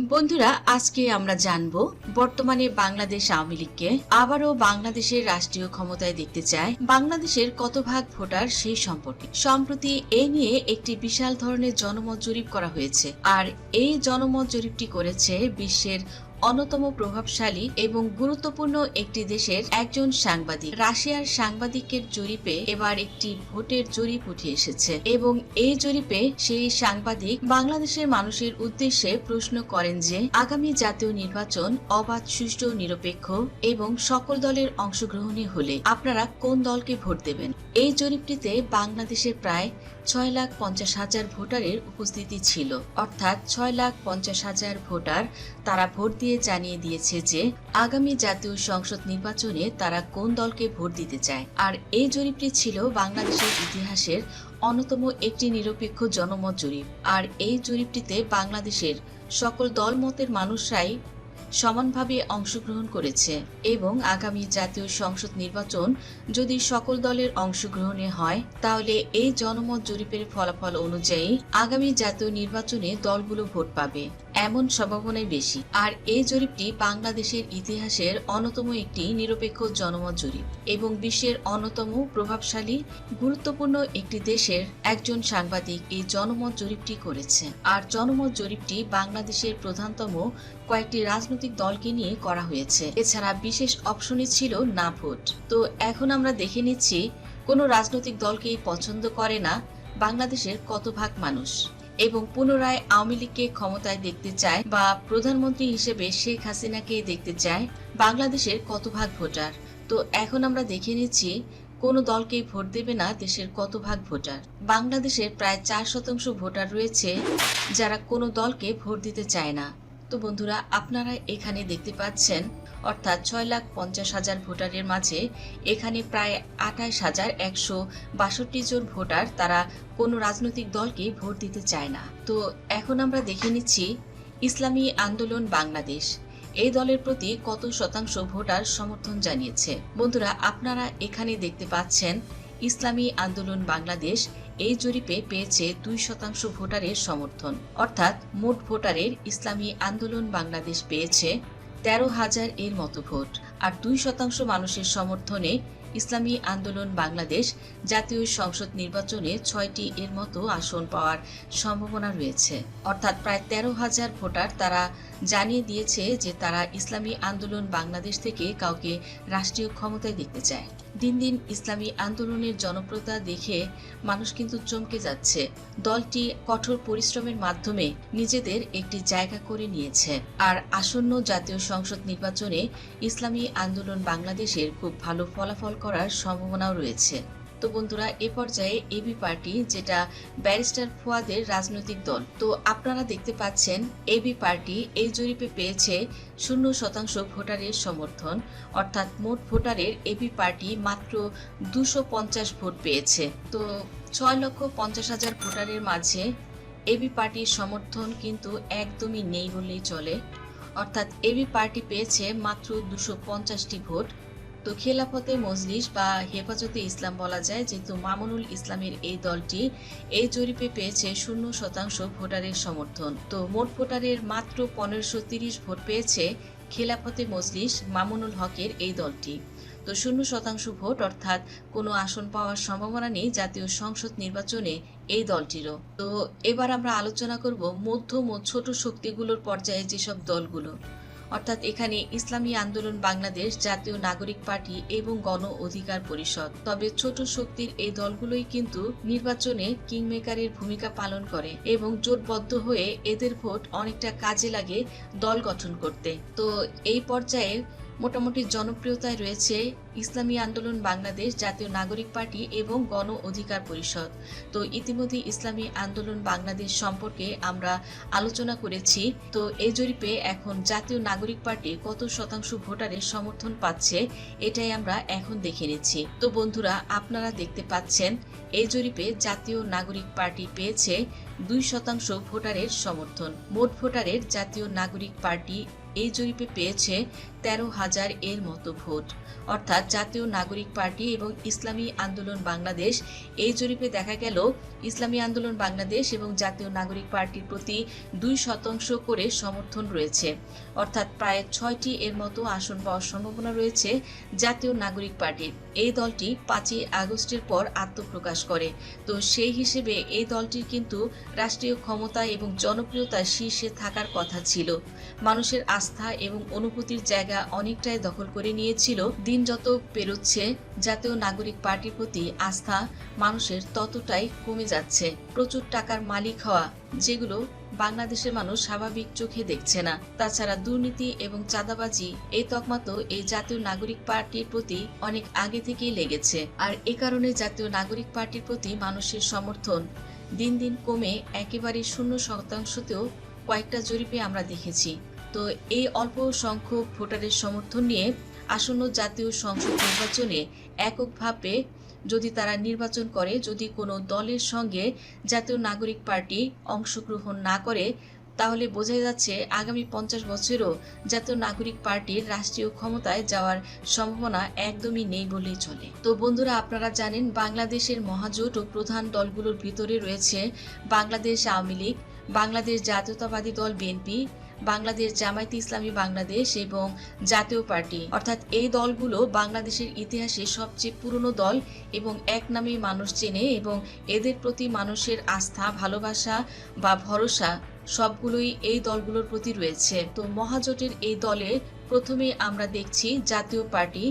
বন্ধুরা, আজকে আমরা জানব, বর্তমানে বাংলাদেশ আওয়ামী লীগকে আবারও বাংলাদেশের রাষ্ট্রীয় ক্ষমতায় দেখতে চায় বাংলাদেশের কত ভাগ ভোটার সেই সম্পর্কে। সম্প্রতি এ নিয়ে একটি বিশাল ধরনের জনমত জরিপ করা হয়েছে, আর এই জনমত জরিপটি করেছে বিশ্বের অন্যতম প্রভাবশালী এবং গুরুত্বপূর্ণ একটি দেশের একজন সাংবাদিক। রাশিয়ার সাংবাদিকের জরিপে এবার একটি ভোটের জরিপ উঠে এসেছে এবং এই জরিপে সেই সাংবাদিক বাংলাদেশের মানুষের উদ্দেশ্যে প্রশ্ন করেন যে, আগামী জাতীয় নির্বাচন অবাধ, সুষ্ঠু, নিরপেক্ষ এবং সকল দলের অংশগ্রহণে হলে আপনারা কোন দলকে ভোট দেবেন? এই জরিপটিতে বাংলাদেশের প্রায় ছয় লাখ পঞ্চাশ হাজার ভোটারের উপস্থিতি ছিল। অর্থাৎ ছয় লাখ পঞ্চাশ হাজার ভোটার তারা ভোট দিয়ে জানিয়ে দিয়েছে যে আগামী জাতীয় সংসদ নির্বাচনে তারা কোন দলকে ভোট দিতে চায়। আর এই জরিপটি ছিল বাংলাদেশের ইতিহাসের অন্যতম একটি নিরপেক্ষ জনমত জরিপ। আর এই জরিপটিতে বাংলাদেশের সকল দলমতের মানুষরাই সমানভাবে অংশগ্রহণ করেছে এবং আগামী জাতীয় সংসদ নির্বাচন যদি সকল দলের অংশগ্রহণে হয়, তাহলে এই জনমত জরিপের ফলাফল অনুযায়ী আগামী জাতীয় নির্বাচনে দলগুলো ভোট পাবে। এমন সম্ভাবনাই বেশি। আর এই জরিপটি বাংলাদেশের ইতিহাসের অন্যতম একটি নিরপেক্ষ জনমত জরিপ এবং বিশ্বের অন্যতম প্রভাবশালী, গুরুত্বপূর্ণ একটি দেশের একজন সাংবাদিক এই জনমত জরিপটি করেছে। আর জনমত জরিপটি বাংলাদেশের প্রধানতম কয়েকটি রাজনৈতিক দলকে নিয়ে করা হয়েছে। এছাড়া বিশেষ অপশনই ছিল না ভোট। তো এখন আমরা দেখে নিচ্ছি, কোনো রাজনৈতিক দলকেই পছন্দ করে না বাংলাদেশের কত ভাগ মানুষ। এবং পুনরায় আওয়ামী লীগকে ক্ষমতায় দেখতে চায় বা প্রধানমন্ত্রী হিসেবে শেখ হাসিনাকে দেখতে চায় বাংলাদেশের কত ভাগ ভোটার। তো এখন আমরা দেখে নিচ্ছি, কোনো দলকেই ভোট দেবে না দেশের কত ভাগ ভোটার। বাংলাদেশের প্রায় চার শতাংশ ভোটার রয়েছে যারা কোনো দলকে ভোট দিতে চায় না। তো বন্ধুরা, আপনারা এখানে দেখতে পাচ্ছেন, অর্থাৎ ছয় লাখ পঞ্চাশ হাজার ভোটারের মাঝে এখানে প্রায় আঠাশ হাজার একশো বাষট্টি জন ভোটার তারা কোনো রাজনৈতিক দলকে ভোট দিতে চায় না। তো এখন আমরা দেখে নিচ্ছি, ইসলামী আন্দোলন বাংলাদেশ। এই দলের প্রতি কত শতাংশ ভোটার সমর্থন জানিয়েছে? বন্ধুরা, আপনারা এখানে দেখতে পাচ্ছেন ইসলামী আন্দোলন বাংলাদেশ এই জরিপে পেয়েছে দুই শতাংশ ভোটারের সমর্থন। অর্থাৎ মোট ভোটারের ইসলামী আন্দোলন বাংলাদেশ পেয়েছে তেরো হাজার এর মতো ভোট। আর দুই শতাংশ মানুষের সমর্থনে ইসলামী আন্দোলন বাংলাদেশ জাতীয় সংসদ নির্বাচনে ছয়টি এর মতো আসন পাওয়ার সম্ভাবনা রয়েছে। অর্থাৎ প্রায় তেরো হাজার ভোটার তারা জানিয়ে দিয়েছে যে তারা ইসলামী আন্দোলন বাংলাদেশ থেকে কাউকে রাষ্ট্রীয় ক্ষমতায় দেখতে চায়। দিন দিন ইসলামী আন্দোলনের জনপ্রিয়তা দেখে মানুষ কিন্তু চমকে যাচ্ছে। দলটি কঠোর পরিশ্রমের মাধ্যমে নিজেদের একটি জায়গা করে নিয়েছে। আর আসন্ন জাতীয় সংসদ নির্বাচনে ইসলামী আন্দোলন বাংলাদেশের খুব ভালো ফলাফল করার সম্ভাবনাও রয়েছে। তো বন্ধুরা, এ পর্যায়ে এবি পার্টি যেটা ব্যারিস্টার ফুয়াদের রাজনৈতিক দল, তো আপনারা দেখতে পাচ্ছেন এবি পার্টি এই জরিপে পেয়েছে শূন্য শতাংশ ভোটারের সমর্থন, অর্থাৎ মোট ভোটারের এবি পার্টি মাত্র দুশো পঞ্চাশ ভোট পেয়েছে। তো ছয় লক্ষ পঞ্চাশ হাজার ভোটারের মাঝে এবি পার্টির সমর্থন কিন্তু একদমই নেই বললেই চলে। অর্থাৎ এবি পার্টি পেয়েছে মাত্র দুশো পঞ্চাশটি ভোট তো খেলাফতে মজলিস বা হেফাজতে ইসলাম বলা যায়, যেহেতু মামুনুল ইসলামের এই দলটি এই জরিপে পেয়েছে শূন্য শতাংশ ভোটারের সমর্থন। তো মোট ভোটারের মাত্র পনেরোশো তিরিশ ভোট পেয়েছে খেলাফতে মজলিস মামুনুল হকের এই দলটি। তো শূন্য শতাংশ ভোট অর্থাৎ কোনো আসন পাওয়ার সম্ভাবনা নেই জাতীয় সংসদ নির্বাচনে এই দলটিরও। তো এবার আমরা আলোচনা করব মধ্যম ও ছোট শক্তিগুলোর পর্যায়ে যেসব দলগুলো। অর্থাৎ এখানে ইসলামী আন্দোলন বাংলাদেশ জাতীয় নাগরিক পার্টি এবং গণ অধিকার পরিষদ। তবে ছোট শক্তির এই দলগুলোই কিন্তু নির্বাচনে কিংমেকারের ভূমিকা পালন করে এবং জোটবদ্ধ হয়ে এদের ভোট অনেকটা কাজে লাগে দল গঠন করতে। তো এই পর্যায়ে মোটামুটি জনপ্রিয়তায় রয়েছে ইসলামী আন্দোলন বাংলাদেশ জাতীয় নাগরিক পার্টি এবং গণ অধিকার পরিষদ। তো ইতিমধ্যে ইসলামী আন্দোলন বাংলাদেশ সম্পর্কে আমরা আলোচনা করেছি। তো এই জরিপে এখন জাতীয় নাগরিক পার্টি কত শতাংশ ভোটারের সমর্থন পাচ্ছে এটাই আমরা এখন দেখে নিচ্ছি। তো বন্ধুরা, আপনারা দেখতে পাচ্ছেন এই জরিপে জাতীয় নাগরিক পার্টি পেয়েছে দুই শতাংশ ভোটারের সমর্থন। মোট ভোটারের জাতীয় নাগরিক পার্টি এই জরিপে পেয়েছে তেরো হাজার এর মতো ভোট। অর্থাৎ জাতীয় নাগরিক পার্টি এবং ইসলামী আন্দোলন বাংলাদেশ, এই জরিপে দেখা গেল ইসলামী আন্দোলন বাংলাদেশ এবং জাতীয় নাগরিক পার্টির প্রতি দুই শতাংশ করে সমর্থন রয়েছে। অর্থাৎ প্রায় ছয়টি এর মতো আসন পাওয়ার সম্ভাবনা রয়েছে জাতীয় নাগরিক পার্টির। এই দলটি পাঁচই আগস্টের পর আত্মপ্রকাশ করে। তো সেই হিসেবে এই দলটির কিন্তু রাষ্ট্রীয় ক্ষমতা এবং জনপ্রিয়তা শীর্ষে থাকার কথা ছিল। মানুষের আস্থা এবং অনুভূতির জায়গা অনেকটাই দখল করে নিয়েছিল দিন যত পেরোচ্ছে, জাতীয় নাগরিক পার্টির প্রতি আস্থা মানুষের ততটাই কমে যাচ্ছে। প্রচুর টাকার মালিক হওয়া যেগুলো বাংলাদেশের মানুষ স্বাভাবিক চোখে দেখছে না। তাছাড়া দুর্নীতি এবং চাঁদাবাজি এই তকমা তো এই জাতীয় নাগরিক পার্টির প্রতি অনেক আগে থেকেই লেগেছে। আর এ কারণে জাতীয় নাগরিক পার্টির প্রতি মানুষের সমর্থন দিন দিন কমে, একেবারে শূন্য শতাংশতেও কয়েকটা জরিপে আমরা দেখেছি। তো এই অল্প সংখ্যক ভোটারের সমর্থন নিয়ে আসন্ন জাতীয় সংসদ নির্বাচনে এককভাবে যদি তারা নির্বাচন করে, যদি কোনো দলের সঙ্গে জাতীয় নাগরিক পার্টি অংশগ্রহণ না করে, তাহলে বোঝা যাচ্ছে আগামী পঞ্চাশ বছরও জাতীয় নাগরিক পার্টির রাষ্ট্রীয় ক্ষমতায় যাওয়ার সম্ভাবনা একদমই নেই বলেই চলে। তো বন্ধুরা, আপনারা জানেন বাংলাদেশের মহাজোট ও প্রধান দলগুলোর ভিতরে রয়েছে বাংলাদেশ আওয়ামী লীগ। বাংলাদেশ জাতীয়তাবাদী দল বিএনপি, বাংলাদেশ জামায়াতে ইসলামী বাংলাদেশ এবং জাতীয় পার্টি। অর্থাৎ এই দলগুলো বাংলাদেশের ইতিহাসে সবচেয়ে পুরনো দল এবং এক নামে মানুষ চেনে এবং এদের প্রতি মানুষের আস্থা, ভালোবাসা বা ভরসা সবগুলোই এই দলগুলোর প্রতি রয়েছে। তো মহাজোটের এই দলে প্রথমে আমরা দেখছি জাতীয় পার্টি,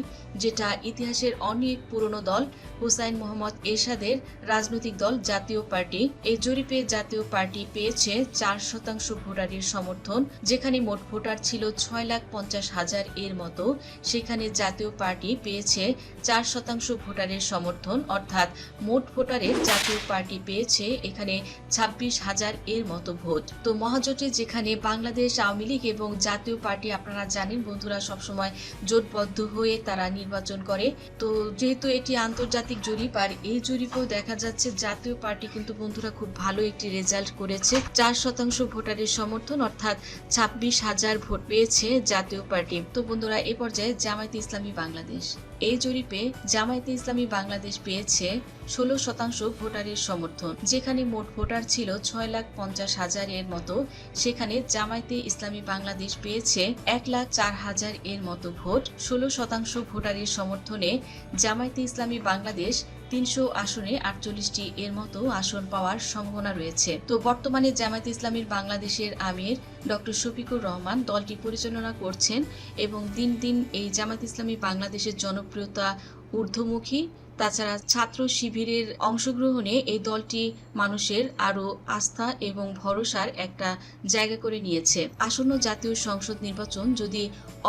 যেটা ইতিহাসের অনেক পুরনো দল, হুসাইন মোহাম্মদ এরশাদের রাজনৈতিক দল জাতীয় পার্টি। এই জরিপে জাতীয় পার্টি পেয়েছে চার শতাংশ ভোটারের সমর্থন, যেখানে মোট ভোটার ছিল ছয় লাখ পঞ্চাশ হাজার এর মতো। সেখানে জাতীয় পার্টি পেয়েছে চার শতাংশ ভোটারের সমর্থন, অর্থাৎ মোট ভোটারের জাতীয় পার্টি পেয়েছে এখানে ছাব্বিশ হাজার এর মতো ভোট। তো মহাজোটে যেখানে বাংলাদেশ আওয়ামী লীগ এবং জাতীয় পার্টি, আপনারা জানেন বন্ধুরা সবসময় জোটবদ্ধ হয়ে তারা নির্বাচন করে। তো যেহেতু এটি আন্তর্জাতিক জরিপ, আর এই জরিপেও দেখা যাচ্ছে জাতীয় পার্টি কিন্তু বন্ধুরা খুব ভালো একটি রেজাল্ট করেছে। চার শতাংশ ভোটারের সমর্থন, অর্থাৎ ছাব্বিশ হাজার ভোট পেয়েছে জাতীয় পার্টি। তো বন্ধুরা, এ পর্যায়ে জামায়াতে ইসলামী বাংলাদেশ। এই জরিপে জামায়াতে ইসলামী বাংলাদেশ পেয়েছে ষোলো শতাংশ ভোটারের সমর্থন। যেখানে মোট ভোটার ছিল ছয় লাখ পঞ্চাশ হাজার এর মতো, সেখানে জামায়াতে ইসলামী বাংলাদেশ পেয়েছে এক লাখ চার হাজার এর মতো ভোট। ষোলো শতাংশ ভোটারের সমর্থনে জামায়াতে ইসলামী বাংলাদেশ তিনশো আসনে আটচল্লিশটি এর মতো আসন পাওয়ার সম্ভাবনা রয়েছে। তো বর্তমানে জামায়াত ইসলামীর বাংলাদেশের আমির ডক্টর শফিকুর রহমান দলটি পরিচালনা করছেন এবং দিন দিন এই জামায়াত ইসলামী বাংলাদেশের জনপ্রিয়তা ঊর্ধ্বমুখী। তাছাড়া ছাত্র শিবিরের অংশগ্রহণে এই দলটি মানুষের আরও আস্থা এবং ভরসার একটা জায়গা করে নিয়েছে। আসন্ন জাতীয় সংসদ নির্বাচন যদি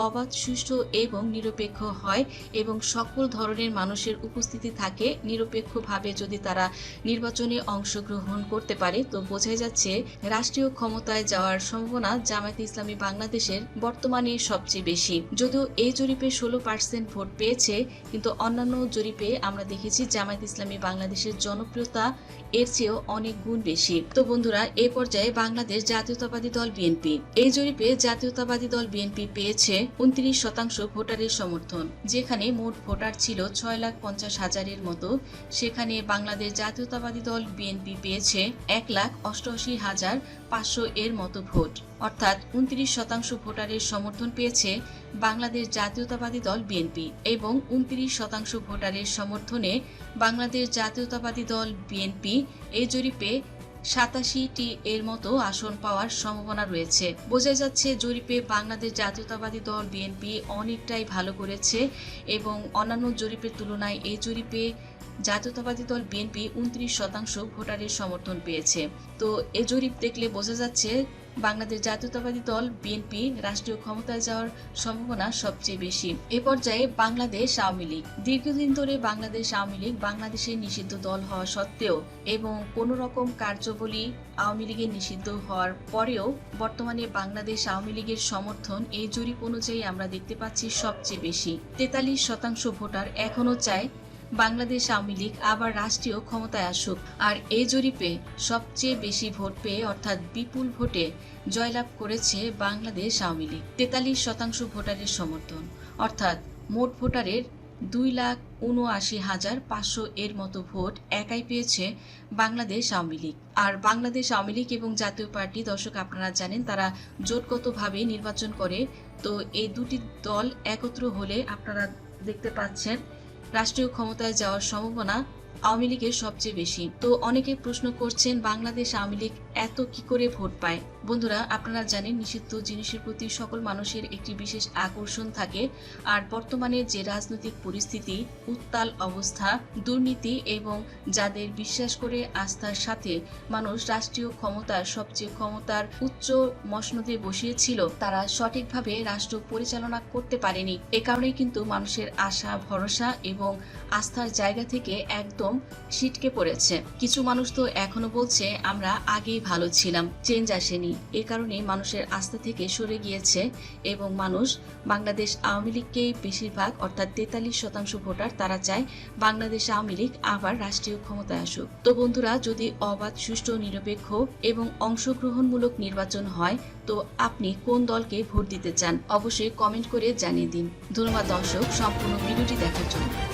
অবাধ, সুষ্ঠু এবং নিরপেক্ষ হয় এবং সকল ধরনের মানুষের উপস্থিতি থাকে, নিরপেক্ষভাবে যদি তারা নির্বাচনে অংশগ্রহণ করতে পারে, তো বোঝাই যাচ্ছে রাষ্ট্রীয় ক্ষমতায় যাওয়ার সম্ভাবনা জামায়াতে ইসলামী বাংলাদেশের বর্তমানে সবচেয়ে বেশি। যদিও এই জরিপে ষোলো পার্সেন্ট ভোট পেয়েছে, কিন্তু অন্যান্য জরিপে আমরা দেখেছি জামায়াত ইসলামী বাংলাদেশের জনপ্রিয়তা এর চেয়েও অনেক গুণ বেশি। তো বন্ধুরা, এ পর্যায়ে বাংলাদেশ জাতীয়তাবাদী দল বিএনপি। এই জরিপে জাতীয়তাবাদী দল বিএনপি পেয়েছে উনত্রিশ শতাংশ ভোটারের সমর্থন, যেখানে মোট ভোটার ছিল ছয় লাখ পঞ্চাশ হাজারের মতো। সেখানে বাংলাদেশ জাতীয়তাবাদী দল বিএনপি পেয়েছে এক লাখ অষ্টআশি হাজার পাঁচশো এর মতো ভোট। অর্থাৎ উনত্রিশ শতাংশ ভোটারের সমর্থন পেয়েছে বাংলাদেশ জাতীয়তাবাদী দল বিএনপি এবং উনত্রিশ শতাংশ ভোটারের সমর্থনে বাংলাদেশ জাতীয়তাবাদী দল বিএনপি এই জরিপে সাতাশিটি এর মতো আসন পাওয়ার সম্ভাবনা রয়েছে। বোঝা যাচ্ছে, জরিপে বাংলাদেশ জাতীয়তাবাদী দল বিএনপি অনেকটাই ভালো করেছে এবং অন্যান্য জরিপের তুলনায় এই জরিপে জাতীয়তাবাদী দল বিএনপি উনত্রিশ শতাংশ ভোটারের সমর্থন পেয়েছে। তো এ জরিপ দেখলে বোঝা যাচ্ছে বাংলাদেশ জাতীয়তাবাদী দল বিএনপি রাষ্ট্রীয় ক্ষমতায় যাওয়ার সম্ভাবনা সবচেয়ে বেশি। এ পর্যায়ে বাংলাদেশ আওয়ামী লীগ। দীর্ঘদিন ধরে বাংলাদেশ আওয়ামী লীগ বাংলাদেশের নিষিদ্ধ দল হওয়া সত্ত্বেও এবং কোনো রকম কার্যবলী আওয়ামী লীগের নিষিদ্ধ হওয়ার পরেও বর্তমানে বাংলাদেশ আওয়ামী লীগের সমর্থন এই জরিপ অনুযায়ী আমরা দেখতে পাচ্ছি সবচেয়ে বেশি। তেতাল্লিশ শতাংশ ভোটার এখনও চায় বাংলাদেশ আওয়ামী লীগ আবার রাষ্ট্রীয় ক্ষমতায় আসুক। আর এই জরিপে সবচেয়ে বেশি ভোট পেয়ে অর্থাৎ বিপুল ভোটে জয়লাভ করেছে বাংলাদেশ আওয়ামী লীগ। তেতাল্লিশ শতাংশ ভোটারের সমর্থন। অর্থাৎ মোট ভোটারের দুই লাখ উনআশি হাজার পাঁচশো এর মতো ভোট একাই পেয়েছে বাংলাদেশ আওয়ামী লীগ। আর বাংলাদেশ আওয়ামী লীগ এবং জাতীয় পার্টি দর্শক আপনারা জানেন, তারা জোটগতভাবে নির্বাচন করে। তো এই দুটি দল একত্র হলে আপনারা দেখতে পাচ্ছেন রাষ্ট্রীয় ক্ষমতায় যাওয়ার সম্ভাবনা আওয়ামী লীগের সবচেয়ে বেশি। তো অনেকে প্রশ্ন করছেন, বাংলাদেশ আওয়ামী লীগ এত কি করে ভোট পায়? বন্ধুরা, আপনারা জানেন নিষিদ্ধ জিনিসের প্রতি সকল মানুষের একটি বিশেষ আকর্ষণ থাকে। আর বর্তমানে যে রাজনৈতিক পরিস্থিতি, উত্তাল অবস্থা, দুর্নীতি এবং যাদের বিশ্বাস করে আস্থার সাথে মানুষ রাষ্ট্রীয় ক্ষমতার সবচেয়ে ক্ষমতার উচ্চ মসনদে বসিয়েছিল, তারা সঠিকভাবে রাষ্ট্র পরিচালনা করতে পারেনি। এ কারণেই কিন্তু মানুষের আশা, ভরসা এবং আস্থার জায়গা থেকে একদম ছিটকে পড়েছে। কিছু মানুষ তো এখনও বলছে, আমরা আগেই ভালো ছিলাম, চেঞ্জ আসেনি। এ কারণে মানুষের আস্থা থেকে সরে গিয়েছে এবং মানুষ বাংলাদেশ আওয়ামী লীগকেই বেশিরভাগ, অর্থাৎ তেতাল্লিশ শতাংশ ভোটার তারা চায় বাংলাদেশ আওয়ামী লীগ আবার রাষ্ট্রীয় ক্ষমতায় আসুক। তো বন্ধুরা, যদি অবাধ, সুষ্ঠু, নিরপেক্ষ এবং অংশগ্রহণমূলক নির্বাচন হয়, তো আপনি কোন দলকে ভোট দিতে চান? অবশ্যই কমেন্ট করে জানিয়ে দিন। ধন্যবাদ দর্শক, সম্পূর্ণ ভিডিওটি দেখার জন্য।